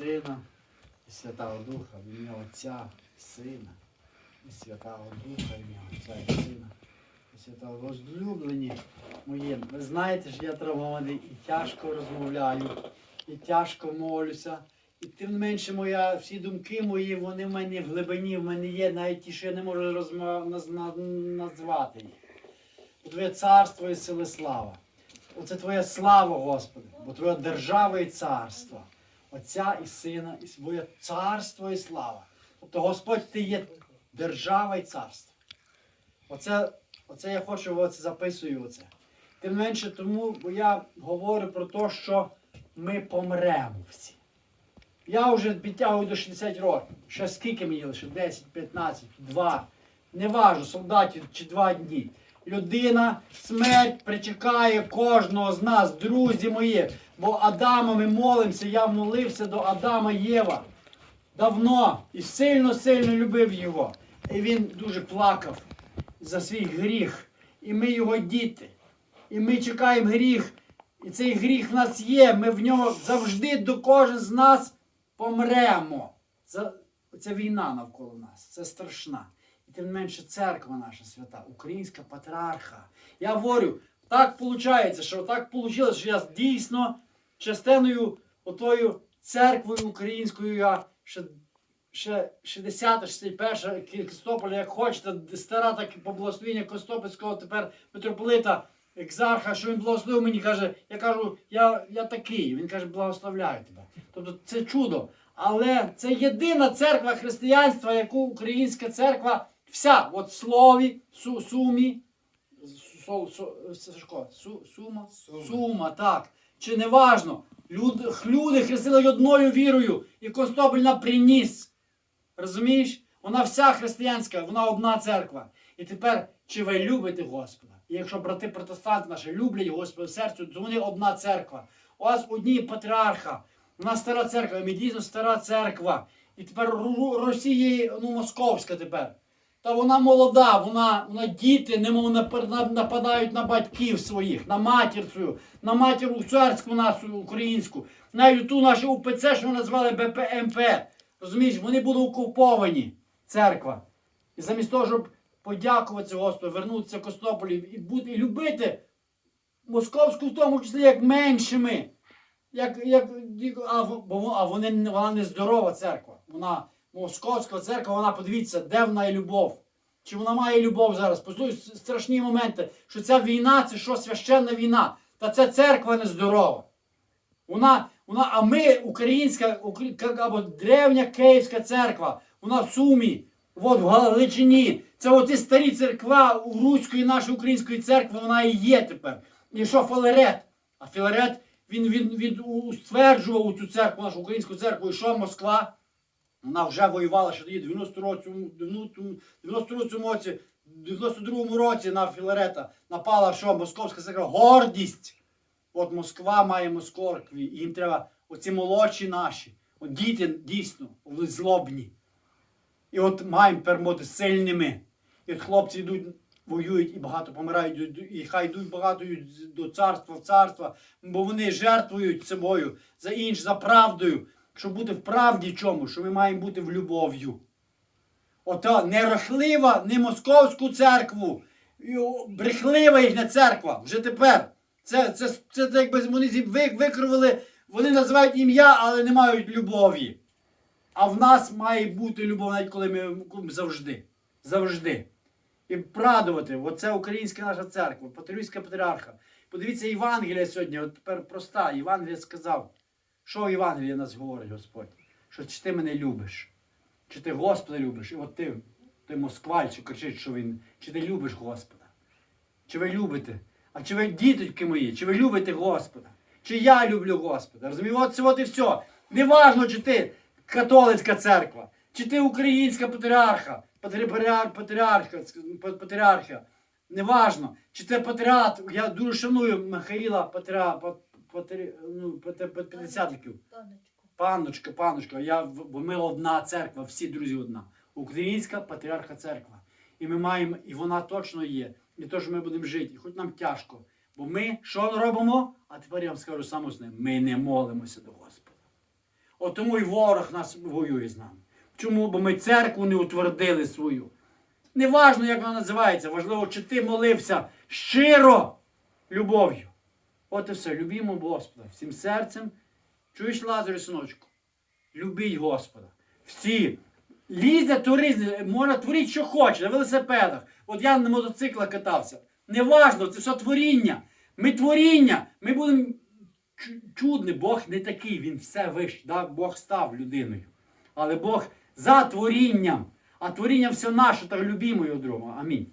Сина і Святого Духа, в ім'я Отця, Сина, і Святого Духа, в ім'я Отця і Сина, і Святого Возлюблені мої. Ви знаєте, що я травмований і тяжко розмовляю, і тяжко молюся. І тим не менше моя, всі думки мої, вони в мене в глибині, в мене є, навіть ті, що я не можу назвати їх. Твоє царство і сили слава. Оце Твоя слава, Господи, бо Твоя держава і царство. Отця і Сина, і Твоє царство і слава. Тобто, Господь, Ти є держава і царство. Оце, оце я хочу, оце записую оце. Тим менше, тому бо я говорю про те, що ми помремо всі. Я вже підтягую до 60 років. Ще скільки мені лише? 10, 15, 2. Не важу, солдатів чи 2 дні. Людина, смерть причекає кожного з нас, друзі мої. Бо Адама ми молимося, я молився до Адама Єва. Давно і сильно-сильно любив його. І він дуже плакав за свій гріх. І ми його діти. І ми чекаємо гріх. І цей гріх в нас є. Ми в нього завжди до кожен з нас помремо. Це, війна навколо нас. Це страшна. І тим не менше церква наша свята, українська патріарха. Я говорю, так виходить, що так вийшло, що я дійсно частиною отою церквою українською я ще, ще 60 61 Костополя, як хочете, стара так по благословіння Костопольського тепер митрополита Екзарха, що він благословив мені, каже, я кажу, я, я такий. Він каже, благословляю тебе. Тобто це чудо. Але це єдина церква християнства, яку українська церква вся, от слові, су, сумі, су, су, Сашко, су, сума, Сума. сума, так. Чи не важно, люди, люди хрестили одною вірою, і Констопольна приніс. Розумієш? Вона вся християнська, вона одна церква. І тепер, чи ви любите Господа? І якщо брати протестанти наші люблять Господа в серцю, то вони одна церква. У вас одні патріарха. У нас стара церква, ми дійсно стара церква. І тепер Росія, ну, московська тепер. Та вона молода, вона, вона діти, немов нападають на батьків своїх, на матір свою, на матір царську нашу українську, навіть ту нашу УПЦ, що ми назвали БПМП. Розумієш, вони були окуповані, церква. І замість того, щоб подякувати Господу, вернутися в Костополі і, бути, і любити московську в тому числі як меншими. Як, як, а, бо а вони, вона не здорова церква. Вона московська церква, вона подивіться, де в неї любов. Чи вона має любов зараз? Послухайте страшні моменти, що ця війна це що священна війна. Та ця церква нездорова. Вона, вона, а ми, українська, або древня Київська церква, вона в Сумі, от в Галичині. Це от і старі церква у Руської нашої української церкви, вона і є тепер. І що Філарет? А Філарет, він, він, він у- стверджував цю церкву, нашу українську церкву, і що Москва? Вона вже воювала ще тоді в 90 році, 90 році, 92 році на Філарета напала що? Московська церква. Гордість. От Москва має Москоркві, їм треба оці молодші наші, от діти дійсно, вони злобні. І от маємо бути сильними. І от хлопці йдуть, воюють і багато помирають, і хай йдуть багато до царства в царства, бо вони жертвують собою за інш, за правдою, щоб бути в правді чому, що ми маємо бути в любов'ю. Ота нерахлива, не московську церкву, брехлива їхня церква вже тепер. Це, це, це, це якби вони викривили, вони називають ім'я, але не мають любові. А в нас має бути любов, навіть коли ми завжди. Завжди. І прадувати, оце українська наша церква, Патріарська патріарха. Подивіться Євангелія сьогодні, от тепер проста. Євангелія сказав, що Євангелія нас говорить, Господь? Що чи ти мене любиш? Чи ти Господа любиш? І от ти, ти москваль, що кричить, що він, чи ти любиш Господа? Чи ви любите? А чи ви діточки мої, чи ви любите Господа? Чи я люблю Господа? Розумієте, от це от і все. Неважно, чи ти католицька церква, чи ти українська патріарха, патріарх, патріарха, патріарха. Неважно, чи ти патріарх, я дуже шаную Михаїла Патріа, патрі, ну, пат- пат- п'ятдесятників. Тонечко. Панночка, панночка, я, бо ми одна церква, всі друзі одна. Українська патріарха церква. І ми маємо, і вона точно є. І то, що ми будемо жити, хоч нам тяжко. Бо ми що робимо? А тепер я вам скажу саме основне, ми не молимося до Господа. От тому і ворог нас воює з нами. Чому? Бо ми церкву не утвердили свою. Неважно, як вона називається, важливо, чи ти молився щиро любов'ю. От і все, любімо Господа всім серцем. Чуєш, Лазарю, синочку? Любіть Господа. Всі. Лізьте турист, можна творіть, що хоче, на велосипедах. От я на мотоциклах катався. Неважно, це все творіння. Ми творіння. Ми будемо чу- чудні. Бог не такий, він все вищий. Да? Бог став людиною. Але Бог за творінням. А творіння все наше, так любімо його другого. Амінь.